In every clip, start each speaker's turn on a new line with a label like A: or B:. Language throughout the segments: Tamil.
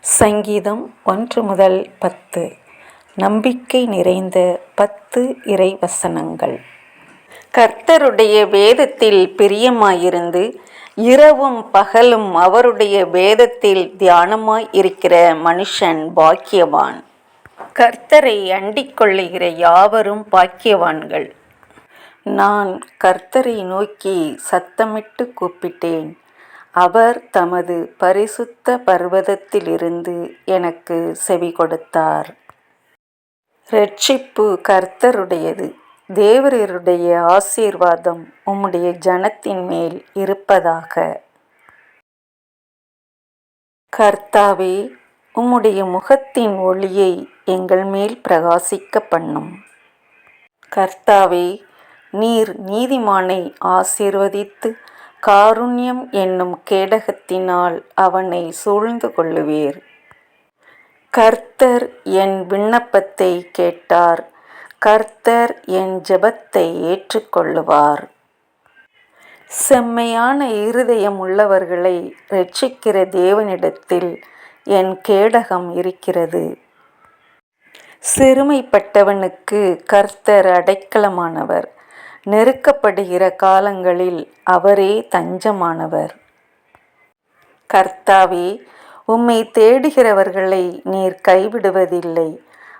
A: சங்கீதம் ஒன்று முதல் பத்து. நம்பிக்கை நிறைந்த பத்து இறை வசனங்கள் கர்த்தருடைய வேதத்தில் பிரியமாயிருந்து இரவும் பகலும் அவருடைய வேதத்தில் தியானமாய் இருக்கிற மனுஷன் பாக்கியவான். கர்த்தரை அண்டிக் கொள்ளுகிற யாவரும் பாக்கியவான்கள். நான் கர்த்தரை நோக்கி சத்தமிட்டு கூப்பிட்டேன். அவர் தமது பரிசுத்த பர்வதத்திலிருந்து எனக்கு செவி கொடுத்தார். ரட்சிப்பு கர்த்தருடையது. தேவரருடைய ஆசீர்வாதம் உம்முடைய ஜனத்தின் மேல் இருப்பதாக. கர்த்தாவே உம்முடைய முகத்தின் ஒளியை எங்கள் மேல் பிரகாசிக்க பண்ணும். கர்த்தாவே நீர் நீதிமானை ஆசீர்வதித்து காருண்யம் என்னும் கேடகத்தினால் அவனை சூழ்ந்து கொள்ளுவீர். கர்த்தர் என் விண்ணப்பத்தை கேட்டார். கர்த்தர் என் ஜெபத்தை ஏற்றுக்கொள்ளுவார். செம்மையான இருதயம் உள்ளவர்களை ரட்சிக்கிற தேவனிடத்தில் என் கேடகம் இருக்கிறது. சிறுமைப்பட்டவனுக்கு கர்த்தர் அடைக்கலமானவர். நெருக்கப்படுகிற காலங்களில் அவரே தஞ்சமானவர். கர்த்தாவே உம்மை தேடுகிறவர்களை நீர் கைவிடுவதில்லை.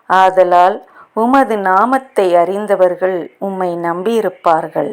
A: ஆதலால் உமது நாமத்தை அறிந்தவர்கள் உம்மை நம்பியிருப்பார்கள்.